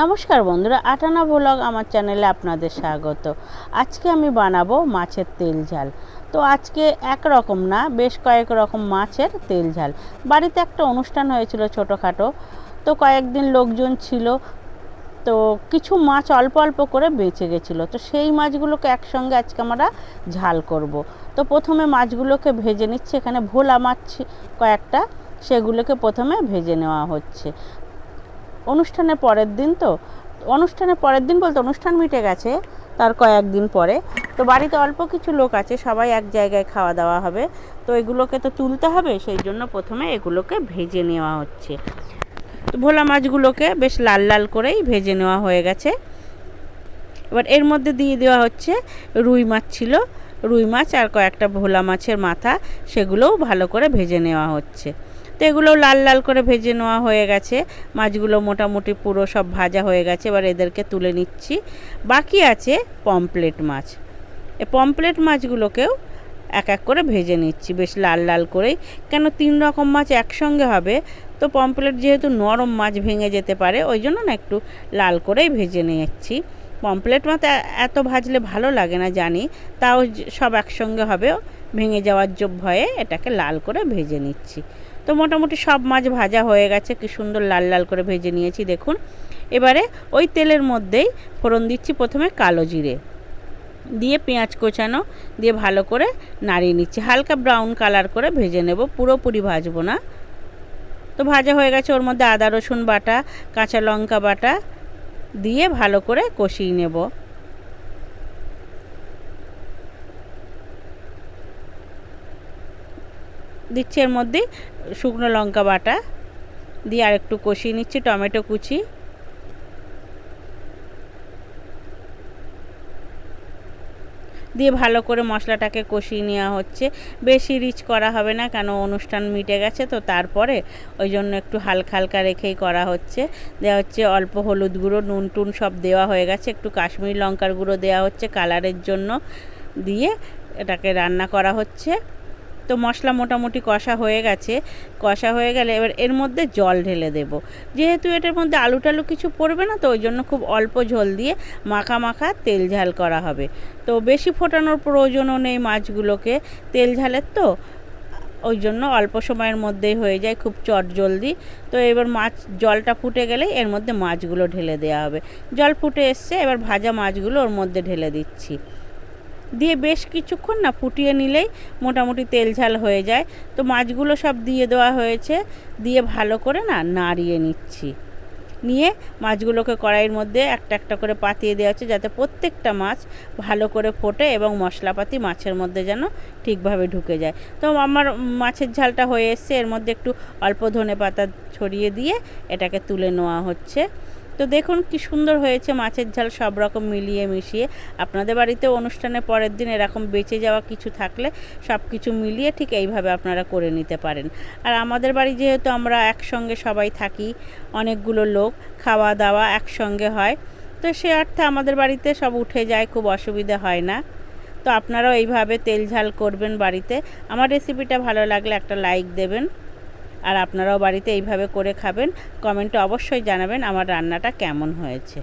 নমস্কার বন্ধুরা, আটানা ব্লগ আমার চ্যানেলে আপনাদের স্বাগত। আজকে আমি বানাবো মাছের তেল ঝাল। তো আজকে এক রকম না, বেশ কয়েক রকম মাছের তেল ঝাল। বাড়িতে একটা অনুষ্ঠান হয়েছিল ছোটোখাটো, তো কয়েকদিন লোকজন ছিল, তো কিছু মাছ অল্প অল্প করে বেঁচে গেছিল। তো সেই মাছগুলোকে একসঙ্গে আজকে আমরা ঝাল করব। তো প্রথমে মাছগুলোকে ভেজে নিচ্ছে, এখানে ভোলা মাছ কয়েকটা, সেগুলোকে প্রথমে ভেজে নেওয়া হচ্ছে। অনুষ্ঠানের পরের দিন তো, অনুষ্ঠানের পরের দিন বলতে অনুষ্ঠান মিটে গেছে, তার কয়েকদিন পরে। তো বাড়িতে অল্প কিছু লোক আছে, সবাই এক জায়গায় খাওয়া দাওয়া হবে। তো এগুলোকে তো তুলতে হবে, সেই জন্য প্রথমে এগুলোকে ভেজে নেওয়া হচ্ছে। তো ভোলা মাছগুলোকে বেশ লাল লাল করেই ভেজে নেওয়া হয়ে গেছে। এবার এর মধ্যে দিয়ে দেওয়া হচ্ছে রুই মাছ ছিল। রুই মাছ আর কয়েকটা ভোলা মাছের মাথা, সেগুলোও ভালো করে ভেজে নেওয়া হচ্ছে। তো এগুলো লাল লাল করে ভেজে নেওয়া হয়ে গেছে। মাছগুলো মোটামুটি পুরো সব ভাজা হয়ে গেছে। এবার এদেরকে তুলে নিচ্ছি। বাকি আছে পমপ্লেট মাছ। এ পমপ্লেট মাছগুলোকেও এক এক করে ভেজে নিচ্ছি। বেশ লাল লাল করেই। কেন তিন রকম মাছ একসঙ্গে হবে? তো পমপ্লেট যেহেতু নরম মাছ ভেঙে যেতে পারে, ওই জন্য না একটু লাল করেই ভেজে নিচ্ছি। পমপ্লেট মাছ এত ভাজলে ভালো লাগে না জানি। তাও সব একসঙ্গে হবে। ভেঙে যাওয়ার ভয়ে এটাকে লাল করে ভেজে নিচ্ছি। তো মোটামুটি সব মাছ ভাজা হয়ে গেছে, কি সুন্দর লাল লাল করে ভেজে নিয়েছি, দেখুন। এবারে ওই তেলের মধ্যেই ফোড়ন দিচ্ছি প্রথমে কালো জিরে। দিয়ে পেঁয়াজ কোচানো, দিয়ে ভালো করে নাড়িয়ে নিচ্ছি। হালকা ব্রাউন কালার করে ভেজে নেব, পুরোপুরি ভাজবো না। তো ভাজা হয়ে গেছে, ওর মধ্যে আদা রসুন বাটা, কাঁচা লঙ্কা বাটা দিয়ে ভালো করে কষিয়ে নেব। দিচ্ছি এর মধ্যে শুকনো লঙ্কা বাটা, দিয়ে আর একটু কষিয়ে নিচ্ছি, টমেটো কুচি। দিয়ে ভালো করে মশলাটাকে কষিয়ে নেওয়া হচ্ছে। বেশি রিচ করা হবে না, কেন অনুষ্ঠান মিটে গেছে, তো তারপরে ওই জন্য একটু হালকা হালকা রেখেই করা হচ্ছে। দেওয়া হচ্ছে অল্প হলুদ গুঁড়ো, নুন টুন সব দেওয়া হয়ে গেছে। একটু কাশ্মীরি লঙ্কার গুঁড়ো দেওয়া হচ্ছে কালারের জন্য। দিয়ে এটাকে রান্না করা হচ্ছে। তো মশলা মোটামুটি কষা হয়ে গেছে। কষা হয়ে গেলে এবার এর মধ্যে জল ঢেলে দেব। যেহেতু এটার মধ্যে আলু টালু কিছু পড়বে না, তো ওই জন্য খুব অল্প ঝোল দিয়ে মাখা মাখা তেল ঝাল করা হবে। তো বেশি ফোটানোর প্রয়োজনও নেই মাছগুলোকে। তেল ঝালের তো, ওই জন্য অল্প সময়ের মধ্যেই হয়ে যায় খুব চট জলদি। তো এবার মাছ, জলটা ফুটে গেলেই এর মধ্যে মাছগুলো ঢেলে দেওয়া হবে। জল ফুটে এসছে, এবার ভাজা মাছগুলো ওর মধ্যে ঢেলে দিচ্ছি। দিয়ে বেশ কিছুক্ষণ না ফুটিয়ে নিলেই মোটামুটি তেল ঝাল হয়ে যায়। তো মাছগুলো সব দিয়ে দেওয়া হয়েছে। দিয়ে ভালো করে না নাড়িয়ে নিচ্ছি। নিয়ে মাছগুলোকে কড়াইয়ের মধ্যে একটা একটা করে পাতিয়ে দেওয়া হচ্ছে যাতে প্রত্যেকটা মাছ ভালো করে ফোটে এবং মশলাপাতি মাছের মধ্যে যেন ঠিকভাবে ঢুকে যায়। তো আমার মাছের ঝালটা হয়ে এসছে। এর মধ্যে একটু অল্প ধনে পাতা ছড়িয়ে দিয়ে এটাকে তুলে নেওয়া হচ্ছে। তো দেখুন কি সুন্দর হয়েছে, মাছের ঝাল সব রকম মিলিয়ে মিশিয়ে। আপনাদের বাড়িতে অনুষ্ঠানে পরের দিন এরকম বেঁচে যাওয়া কিছু থাকলে সব কিছু মিলিয়ে ঠিক এইভাবে আপনারা করে নিতে পারেন। আর আমাদের বাড়ি যেহেতু আমরা একসঙ্গে সবাই থাকি, অনেকগুলো লোক খাওয়া দাওয়া একসঙ্গে হয়, তো সে অর্থে আমাদের বাড়িতে সব উঠে যায়, খুব অসুবিধা হয় না। তো আপনারাও এইভাবে তেল ঝাল করবেন বাড়িতে। আমার রেসিপিটা ভালো লাগলে একটা লাইক দেবেন। আর আপনারাও বাড়িতে এইভাবে করে খাবেন কমেন্টে অবশ্যই জানাবেন আমার রান্নাটা কেমন হয়েছে।